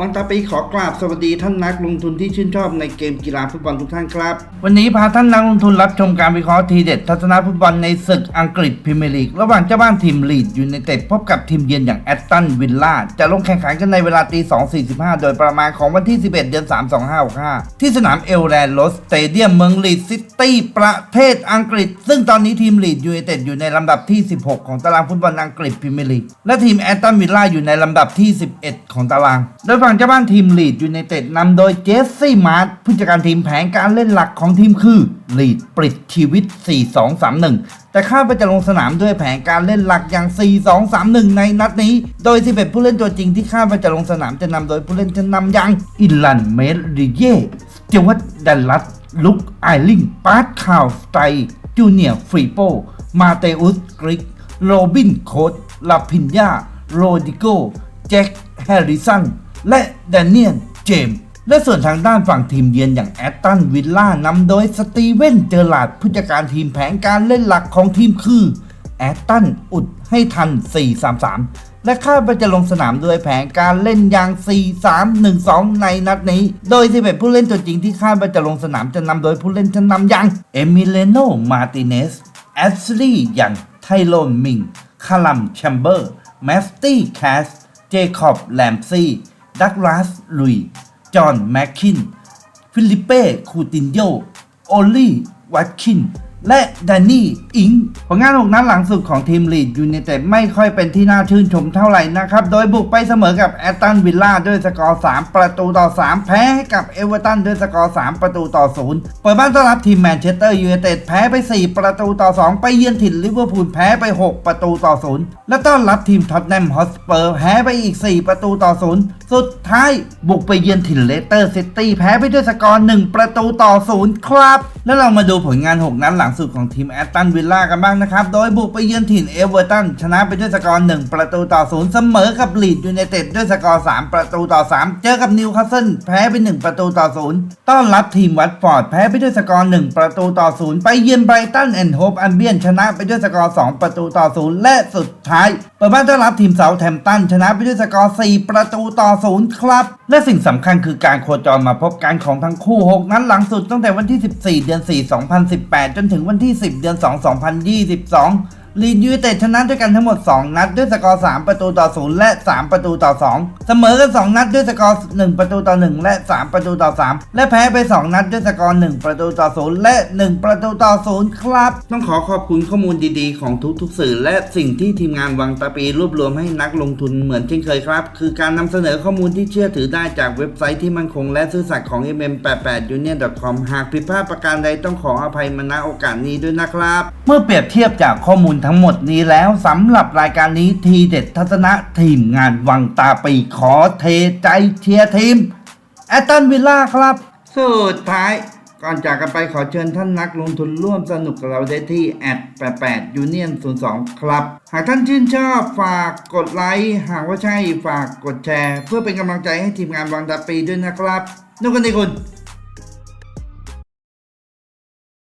วังตาปีขอกราบสวัสดีท่านนักลงทุนที่ชื่นชอบในเกมกีฬาฟุตบอลทุกท่านครับ วันนี้พาท่านนักลงทุนรับชมการวิเคราะห์ทีเด็ดทัศนะฟุตบอลในศึกอังกฤษพรีเมียร์ลีกระหว่างเจ้าบ้านทีมลีดยูไนเต็ดพบกับทีมเยือนอย่างแอตตันวิลล่าจะลงแข่งขันกันในเวลาตี 2.45 โดยประมาณของวันที่ 11 เดือน 3 2565ที่สนามเอลแลนด์โรสสเตเดียมเมืองลีดซิตี้ประเทศอังกฤษ ซึ่งตอนนี้ทีมลีดยูไนเต็ดอยู่ในลำดับที่ 16 ของตารางฟุตบอลอังกฤษพรีเมียร์ลีกและทีมแอตตันวิลล่าอยู่ในลำดับที่ 11 ของตารางโดยฝั่งเจ้าบ้านทีมลีดยูไนเต็ดนำโดยเจสซี่มาร์ตผู้จัดการทีมแผนการเล่นหลักของทีมคือลีดปริดชีวิต 4-2-3-1 แต่คาดว่าจะลงสนามด้วยแผนการเล่นหลักอย่าง 4-2-3-1 ในนัดนี้ โดย 11 ผู้เล่นตัวจริงที่คาดว่าจะลงสนามจะนำโดยผู้เล่นจะนำอย่างอิลันเมดริเย่สจวัตดัลลัสลุกไอลิงปาร์ตคาวสไตจูเนียฟรีโปมาเตอุสกริกโรบินโคดลาพินยาโรดิโกแจ็คแฮร์ริสัน และแดเนียลเจมส์และส่วนทางด้านฝั่งทีมเยือนอย่างแอตตันวิลล่านำโดยสตีเวนเจอร์ลาดผู้จัดการทีมแผนการเล่นหลักของทีมคือแอตตันอุดให้ทัน 4-3-3 และคาดว่าจะลงสนามด้วยแผนการเล่นอย่าง 4-3-1-2 ในนัดนี้ โดย11ผู้เล่นตัวจริงที่คาดว่าจะลงสนามจะนำโดยผู้เล่นจะนนำอย่างเอมิเลโน มาติเนสแอชลีย์อย่างไทโรนมิงคาลัมแชมเบอร์แมสตี้แคส เจคอบแลมซี่ ดักลาสลุย จอห์นแมคคิน ฟิลิปเป้ คูตินโยโอลลี่ วัตคิน และแดนนี่อิงผลงานหกนัดหลังสุดของทีมลีดยูไนเต็ดไม่ค่อยเป็นที่น่าชื่นชมเท่าไหร่นะครับ โดยบุกไปเสมอกับแอตตันวิลล่าด้วยสกอร์ 3 ประตูต่อ 3 แพ้ให้กับเอเวอร์ตันด้วยสกอร์ 3 ประตูต่อ 0 เปิดบ้านต้อนรับทีมแมนเชสเตอร์ยูไนเต็ดแพ้ไป 4 ประตูต่อ 2 ไปเยือนถิ่นลิเวอร์พูลแพ้ไป 6 ประตูต่อ 0 และต้อนรับทีมท็อตแนมฮอสเปอร์แพ้ไปอีก 4 ประตูต่อ 0 สุดท้ายบุกไปเยือนถิ่นเลสเตอร์ซิตี้แพ้ไปด้วยสกอร์ 1 ประตูต่อ 0 ครับ แล้วเรามาดูผลงาน 6 นัดหลังสุดของทีมแอตตันวิลล่ากันบ้างนะครับ โดยบุกไปเยือนถิ่นเอเวอร์ตันชนะไปด้วยสกอร์ 1 ประตูต่อ 0 เสมอกับลีดยูไนเต็ดด้วยสกอร์ 3 ประตูต่อ 3 เจอกับนิวคาสเซิลแพ้ไป 1 ประตูต่อ 0 ต้อนรับทีมวัตฟอร์ดแพ้ไปด้วยสกอร์ 1 ประตูต่อ 0 ไปเยือนไบรตันแอนด์โฮปอันเบียนชนะไปด้วยสกอร์ 2 ประตูต่อ 0 และสุดท้ายเปิดบ้านต้อนรับทีมเซาแฮมป์ตันชนะไปด้วยสกอร์ 4 ประตูต่อ 0 ครับ และสิ่งสำคัญคือการโคจรมาพบกันของทั้งคู่ 6 นัดหลังสุดตั้งแต่วันที่ 14 เดือน 4 2018 จนถึงวันที่ 10 เดือน 2 2022 ลีดยูเต็ดชนะด้วยกันทั้งหมด 2 นัดด้วยสกอร์ 3 ประตูต่อ 0 และ 3 ประตูต่อ 2 เสมอกัน 2 นัดด้วยสกอร์ 1 ประตูต่อ 1 และ 3 ประตูต่อ 3 และแพ้ไป 2 นัดด้วยสกอร์ 1 ประตูต่อ 0 และ 1 ประตูต่อ 0 ครับ ต้องขอขอบคุณข้อมูลดีๆ ของทุกๆ สื่อ และสิ่งที่ทีมงานวังตาปีรวบรวมให้นักลงทุนเหมือนเช่นเคยครับ คือการนำเสนอข้อมูลที่เชื่อถือได้จากเว็บไซต์ที่มั่นคงและซื่อสัตย์ของ mm88union.com หากผิดพลาดประการใดต้องขออภัยมาณโอกาสนี้ด้วยนะครับ เมื่อเปรียบเทียบจากข้อมูลทั้งหมดนี้แล้วสำหรับรายการนี้ทีเด็ดทัศนะทีมงานวังตาปีขอเทใจเชียร์ทีมแอตตันวิลล่าครับ สุดท้ายก่อนจากกันไปขอเชิญท่านนักลงทุนร่วมสนุกกับเราได้ที่แอด88 Union 02 ครับ หากท่านชื่นชอบฝากกดไลค์หากว่าใช่ฝากกดแชร์ เพื่อเป็นกำลังใจให้ทีมงานวังตาปีด้วยนะครับนุกกันดีคุณ